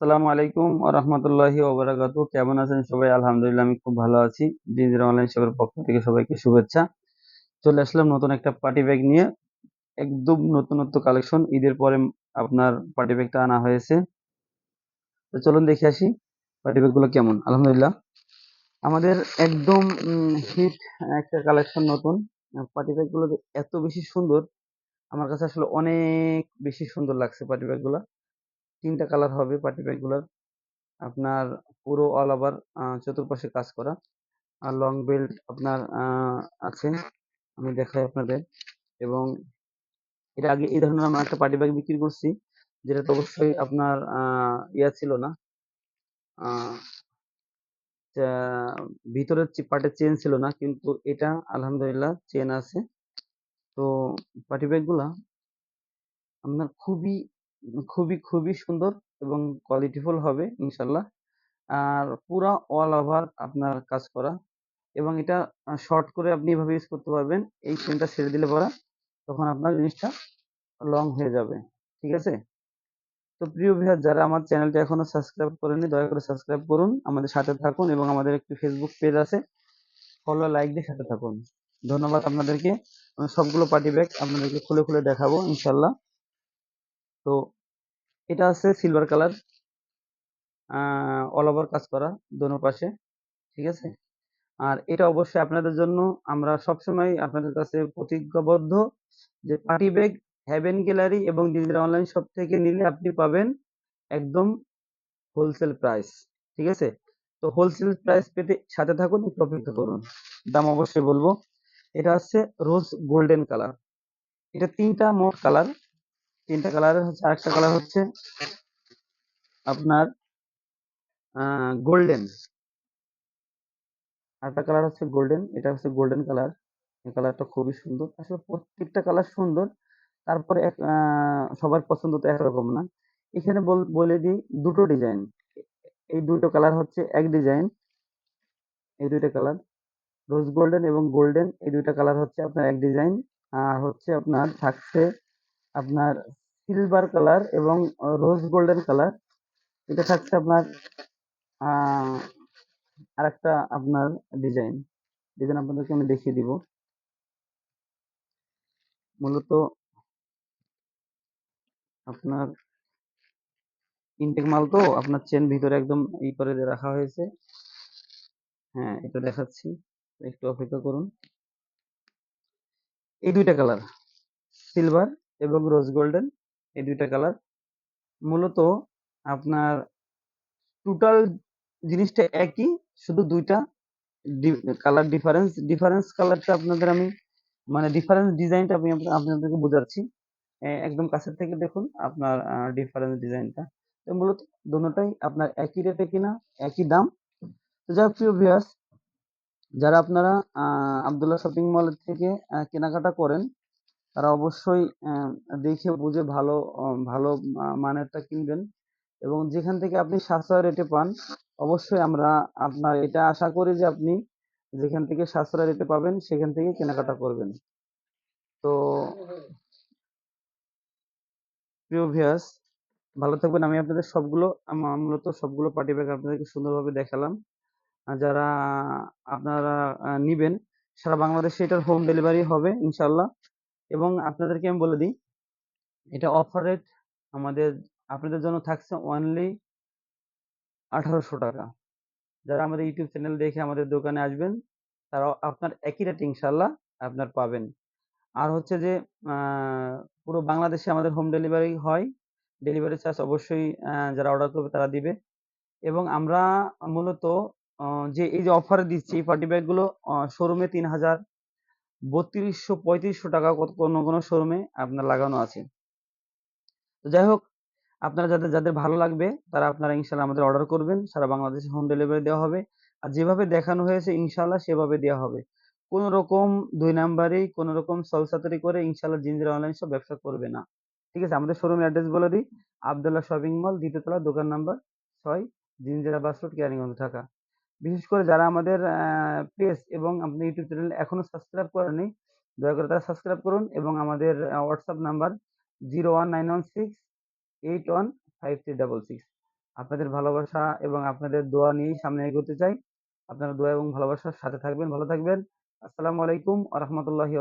আসসালামু আলাইকুম রাহমাতুল্লাহি ওয়া কেমন আছেন সবাই? আলহামদুলিল্লাহ, আমি খুব ভালো আছি। ডিজিটাল অনলাইন শপের পক্ষ থেকে সবাইকে শুভেচ্ছা। চলে আসলাম নতুন একটা পার্টি ব্যাগ নিয়ে। একদম নতুনত্ব কালেকশন ঈদের পরে আপনার পার্টি ব্যাগটা আনা হয়েছে। তো চলুন দেখে আসি পার্টি ব্যাগগুলো কেমন। আলহামদুলিল্লাহ। আমাদের একদম হিট একটা কালেকশন নতুন। পার্টি ব্যাগগুলো এত বেশি সুন্দর, আমার কাছে আসলে অনেক বেশি সুন্দর লাগছে পার্টি ব্যাগগুলো তিনটা কালার হবে পার্টি ব্যাগগুলোর আপনার পুরো অল ওভার চতুর্পাশে কাজ করা। আর লং বেল্ট আপনার আছে। আমি দেখাই আপনাদের। এবং এর আগে এই ধরনের আমরা একটা পার্টি ব্যাগ বিক্রি করছি, যেটা তো অবশ্যই আপনার ইয়া ছিল না। ভিতরের পার্টের চেন ছিল না, কিন্তু এটা আলহামদুলিল্লাহ চেন আছে। তো পার্টি ব্যাগগুলা আপনার খুবই খুবই খুবই সুন্দর এবং কোয়ালিটিফুল হবে, ইনশাল্লাহ। আর পুরা অল ওভার আপনার কাজ করা। এবং এটা শর্ট করে আপনি এভাবে ইউজ করতে পারবেন। এই চেনটা ছেড়ে দিলে পরা তখন আপনার জিনিসটা লং হয়ে যাবে। ঠিক আছে? তো প্রিয় ভিউয়ার যারা আমার চ্যানেলটা এখনও সাবস্ক্রাইব করেনি দয়া করে সাবস্ক্রাইব করুন, আমাদের সাথে থাকুন এবং আমাদের একটি ফেসবুক পেজ আছে। ফলো লাইক দিয়ে সাথে থাকুন। ধন্যবাদ আপনাদেরকে। সবগুলো পার্টি ব্যাগ আপনাদেরকে খুলে খুলে দেখাবো, ইনশাল্লাহ। তো এটা আছে সিলভার কালার অল ওভার কাজ করা দোনো পাশে, ঠিক আছে? আর এটা অবশ্যই আপনাদের জন্য আমরা সবসময় আপনাদের কাছে প্রতিজ্ঞাবদ্ধ যে পার্টি ব্যাগ হ্যাভেন গ্যালারি এবং ডিজিটাল অনলাইন শপ থেকে নিলে আপনি পাবেন একদম হোলসেল প্রাইস ঠিক আছে? তো হোলসেল প্রাইস পেতে সাথে থাকুন, একটু অপেক্ষা করুন। দাম অবশ্যই বলব। এটা হচ্ছে রোজ গোল্ডেন কালার এটা তিনটা মোট কালার তিনটা কালারের হচ্ছে, আরেকটা কালার হচ্ছে আপনার গোল্ডেন আরেকটা কালার হচ্ছে গোল্ডেন এটা হচ্ছে গোল্ডেন কালার এই কালারটা খুবই সুন্দর। আসলে প্রত্যেকটা কালার সুন্দর, তারপরে এক সবার পছন্দ তো একরকম না। এখানে বলে দিই দুটো ডিজাইন এই দুটো কালার হচ্ছে এক ডিজাইন এই দুইটা কালার রোজ গোল্ডেন এবং গোল্ডেন এই দুইটা কালার হচ্ছে আপনার এক ডিজাইন আর হচ্ছে আপনার থাকছে আপনার সিলভার কালার এবং রোজ গোল্ডেন কালার এটা থাকছে আপনার আর একটা আপনার ডিজাইন ডিজাইন আপনাদেরকে আমি দেখিয়ে দিব। মূলত আপনার ইনটেক মাল তো, আপনার চেন ভিতরে একদম ই করে রাখা হয়েছে। হ্যাঁ এটা দেখাচ্ছি। একটু অপেক্ষা করুন। এই দুইটা কালার সিলভার এবং রোজ গোল্ডেন এই দুইটা কালার মূলত আপনার টোটাল জিনিসটা একই, শুধু দুইটা কালার ডিফারেন্স ডিফারেন্স কালারটা আপনাদের আমি মানে ডিফারেন্স ডিজাইনটা আমি আপনাদেরকে বোঝাচ্ছি। একদম কাছের থেকে দেখুন আপনার ডিফারেন্স ডিজাইনটা তো মূলত দুটোটাই আপনার একই রেটে কিনা, একই দাম। তো যাই প্রিয় ভিউয়ার্স যারা আপনারা আবদুল্লাহ শপিং মল থেকে কেনাকাটা করেন তারা অবশ্যই দেখে বুঝে ভালো ভালো মানেরটা কিনবেন এবং যেখান থেকে আপনি সাশ্রয় রেটে পান, অবশ্যই আমরা আপনার এটা আশা করি যে আপনি যেখান থেকে সাশ্রয় রেটে পাবেন, সেখান থেকে কেনাকাটা করবেন। তো প্রিয় ভিয়াস ভালো থাকবেন। আমি আপনাদের সবগুলো মূলত সবগুলো পার্টি ব্যাগ আপনাদেরকে সুন্দরভাবে দেখালাম। যারা আপনারা নিবেন, সারা বাংলাদেশে এটার হোম ডেলিভারি হবে ইনশাল্লাহ এবং আপনাদেরকে আমি বলে দিই, এটা অফার রেট আমাদের, আপনাদের জন্য থাকছে অনলি আঠারোশো টাকা। যারা আমাদের ইউটিউব চ্যানেল দেখে আমাদের দোকানে আসবেন তারা আপনার একই রেট ইনশাল্লাহ আপনার পাবেন। আর হচ্ছে যে পুরো বাংলাদেশে আমাদের হোম ডেলিভারি হয় ডেলিভারি চার্জ অবশ্যই যারা অর্ডার করবে তারা দিবে। এবং আমরা মূলত যে, এই যে অফার দিচ্ছি, এই পার্টি ব্যাগগুলো শোরুমে তিন হাজার বত্রিশশো পঁয়ত্রিশশো টাকা কত কোনো কোনো শোরুমে আপনার লাগানো আছে। তো যাই হোক, আপনারা যাদের যাদের ভালো লাগবে, তারা আপনারা ইনশাল্লাহ আমাদের অর্ডার করবেন। সারা বাংলাদেশে হোম ডেলিভারি দেওয়া হবে। আর যেভাবে দেখানো হয়েছে, ইনশাল্লাহ সেভাবে দেওয়া হবে। কোনো রকম দুই নাম্বারেই, কোনো রকম সলসাতারি করে ইনশাল্লাহ জিঞ্জিরা অনলাইন সব ব্যবসা করবে না। ঠিক আছে, আমাদের শোরুম অ্যাড্রেস বলে দিই। আবদুল্লাহ শপিং মল দ্বিতীয়তলা, দোকান নাম্বার ছয় জিঞ্জিরা বাস রোড ক্যারিগঞ্জ ঢাকা। বিশেষ করে যারা আমাদের পেজ এবং আপনি ইউটিউব চ্যানেল এখনও সাবস্ক্রাইব করেনি, দয়া করে তারা সাবস্ক্রাইব করুন এবং আমাদের WhatsApp number zero one nine one six eight one five three double six আপনাদের ভালোবাসা এবং আপনাদের দোয়া নিয়েই সামনে এগোতে চাই। আপনারা দোয়া এবং ভালোবাসার সাথে থাকবেন, ভালো থাকবেন। আসসালামু আলাইকুম আ রহমতুল্লাহি